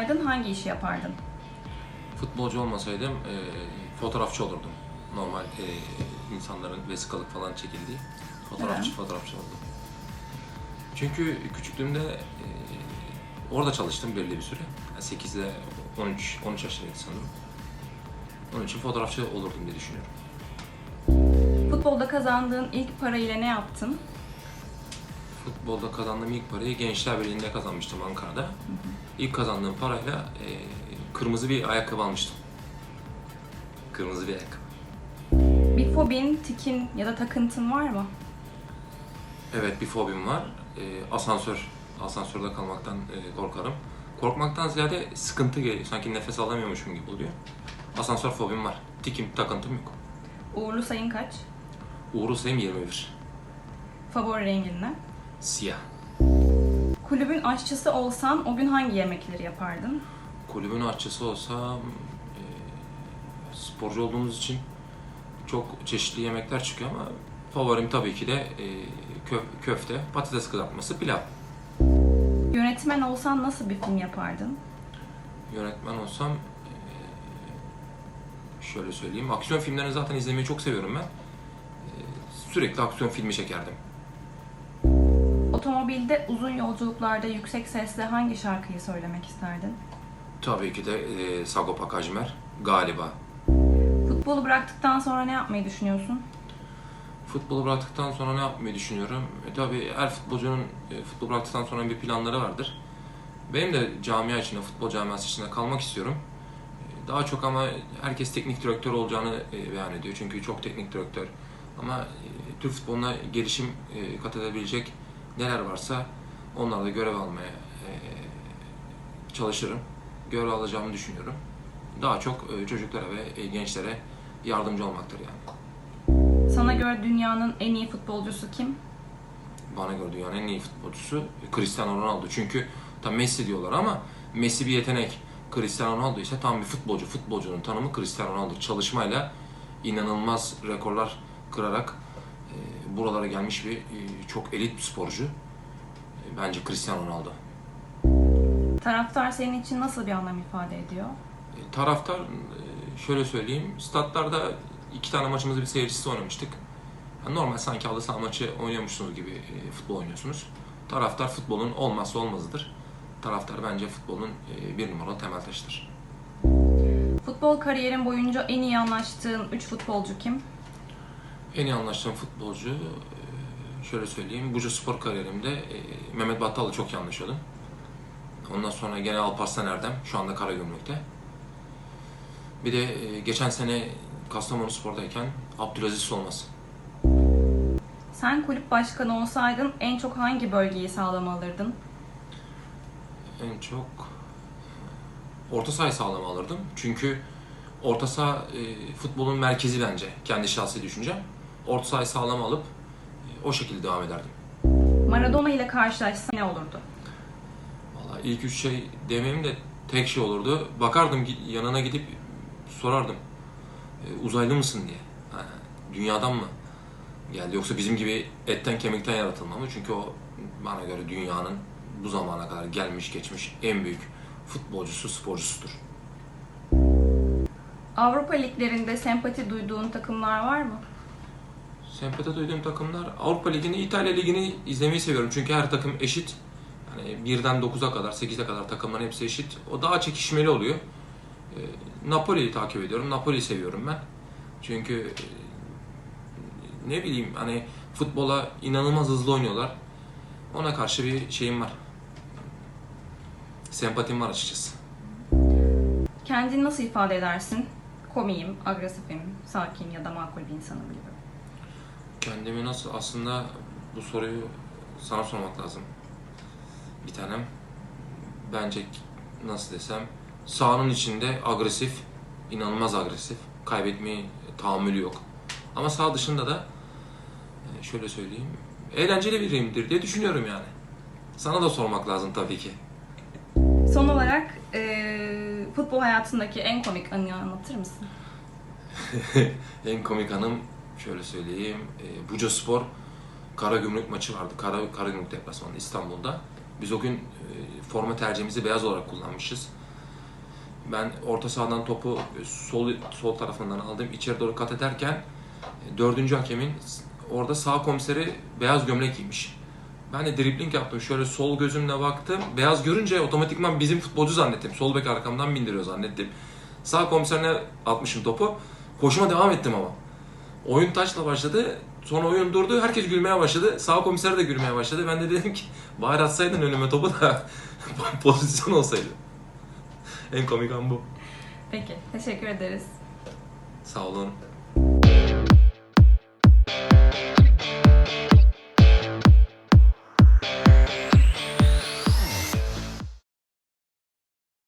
olmasaydın hangi işi yapardın? Futbolcu olmasaydım e, fotoğrafçı olurdum. Normal e, insanların vesikalık falan çekildiği fotoğrafçı Neden? fotoğrafçı olurdum. Çünkü küçüklüğümde e, orada çalıştım belli bir süre. Yani 8 ile 13 13 yaşındaydı sanırım. Onun için fotoğrafçı olurdum diye düşünüyorum. Futbolda kazandığın ilk parayla ne yaptın? Futbolda kazandığım ilk parayı Gençler Birliği'nde kazanmıştım Ankara'da. İlk kazandığım parayla e, kırmızı bir ayakkabı almıştım. Kırmızı bir ayakkabı. Bir fobin, tikin ya da takıntın var mı? Evet bir fobim var. E, asansör. Asansörde kalmaktan e, korkarım. Korkmaktan ziyade sıkıntı geliyor. Sanki nefes alamıyormuşum gibi oluyor. Asansör fobim var. Tikim, takıntım yok. Uğurlu sayın kaç? Uğurlu sayım 21. Favori rengin ne? Siyah. Kulübün aşçısı olsan o gün hangi yemekleri yapardın? Kulübün aşçısı olsam e, sporcu olduğumuz için çok çeşitli yemekler çıkıyor ama favorim tabii ki de e, kö- köfte, patates kızartması, pilav. Yönetmen olsan nasıl bir film yapardın? Yönetmen olsam e, şöyle söyleyeyim. Aksiyon filmlerini zaten izlemeyi çok seviyorum ben. E, sürekli aksiyon filmi çekerdim. Otomobilde uzun yolculuklarda yüksek sesle hangi şarkıyı söylemek isterdin? Tabii ki de e, Sagopa Kajmer galiba. Futbolu bıraktıktan sonra ne yapmayı düşünüyorsun? Futbolu bıraktıktan sonra ne yapmayı düşünüyorum? E, tabii her futbolcunun e, futbol bıraktıktan sonra bir planları vardır. Benim de camia içinde, futbol camiası içinde kalmak istiyorum. E, Daha çok ama herkes teknik direktör olacağını e, beyan ediyor. Çünkü çok teknik direktör. Ama e, Türk futboluna gelişim e, kat edebilecek neler varsa onlarla görev almaya e, çalışırım. Görev alacağımı düşünüyorum. Daha çok e, çocuklara ve e, gençlere yardımcı olmaktır yani. Sana göre dünyanın en iyi futbolcusu kim? bana göre dünyanın en iyi futbolcusu Cristiano Ronaldo. Çünkü tam Messi diyorlar ama Messi bir yetenek. Cristiano Ronaldo ise tam bir futbolcu. Futbolcunun tanımı Cristiano Ronaldo. Çalışmayla inanılmaz rekorlar kırarak buralara gelmiş bir e, çok elit bir sporcu. E, bence Cristiano Ronaldo. Taraftar senin için nasıl bir anlam ifade ediyor? E, taraftar şöyle söyleyeyim. Statlarda iki tane maçımızı bir seyircisi oynamıştık. Yani normal sanki halı saha maçı oynuyormuşsunuz gibi e, futbol oynuyorsunuz. Taraftar futbolun olmazsa olmazıdır. Taraftar bence futbolun e, bir numaralı temel taşıdır. Futbol kariyerin boyunca en iyi anlaştığın 3 futbolcu kim? En iyi anlaştığım futbolcu e, şöyle söyleyeyim. Buca spor kariyerimde e, Mehmet Battal'la çok iyi anlaşıyordum. Ondan sonra gene Alparslan Erdem şu anda Karagümrük'te. Bir de e, geçen sene Kastamonu Spor'dayken Abdülaziz Solmaz. Sen kulüp başkanı olsaydın en çok hangi bölgeyi sağlama alırdın? En çok orta sahayı sağlam alırdım. Çünkü orta saha e, futbolun merkezi bence. Kendi şahsi düşüncem. Orta sahayı sağlam alıp e, o şekilde devam ederdim. Maradona ile karşılaşsan ne olurdu? Vallahi ilk üç şey demeyeyim de tek şey olurdu. Bakardım yanına gidip sorardım. E, uzaylı mısın diye. Ha, dünyadan mı geldi yoksa bizim gibi etten kemikten yaratılma mı? Çünkü o bana göre dünyanın bu zamana kadar gelmiş geçmiş en büyük futbolcusu, sporcusudur. Avrupa liglerinde sempati duyduğun takımlar var mı? Sempati duyduğum takımlar Avrupa Ligi'ni, İtalya Ligi'ni izlemeyi seviyorum. Çünkü her takım eşit. Yani birden 9'a kadar, 8'e kadar takımların hepsi eşit. O daha çekişmeli oluyor. Ee, Napoli'yi takip ediyorum. Napoli'yi seviyorum ben. Çünkü e, ne bileyim hani futbola inanılmaz hızlı oynuyorlar. Ona karşı bir şeyim var. Sempatim var açıkçası. Kendini nasıl ifade edersin? Komiyim, agresifim, sakin ya da makul bir insanım gibi. Kendimi nasıl aslında bu soruyu sana sormak lazım. Bir tanem. Bence nasıl desem sahanın içinde agresif, inanılmaz agresif. Kaybetmeye tahammülü yok. Ama sağ dışında da e, şöyle söyleyeyim. Eğlenceli biriyimdir diye düşünüyorum yani. Sana da sormak lazım tabii ki. Son olarak eee, futbol hayatındaki en komik anıyı anlatır mısın? en komik anım şöyle söyleyeyim. E, Buca Spor Karagümrük maçı vardı. Kara, Karagümrük deplasmanı İstanbul'da. Biz o gün e, forma tercihimizi beyaz olarak kullanmışız. Ben orta sahadan topu sol sol tarafından aldım. İçeri doğru kat ederken e, dördüncü hakemin orada sağ komiseri beyaz gömlek giymiş. Ben de dribling yaptım. Şöyle sol gözümle baktım. Beyaz görünce otomatikman bizim futbolcu zannettim. Sol bek arkamdan bindiriyor zannettim. Sağ komiserine atmışım topu. Koşuma devam ettim ama. Oyun taçla başladı. Sonra oyun durdu. Herkes gülmeye başladı. Sağ komiser de gülmeye başladı. Ben de dedim ki bari atsaydın önüme topu da pozisyon olsaydı. En komik an bu. Peki, teşekkür ederiz. Sağ olun.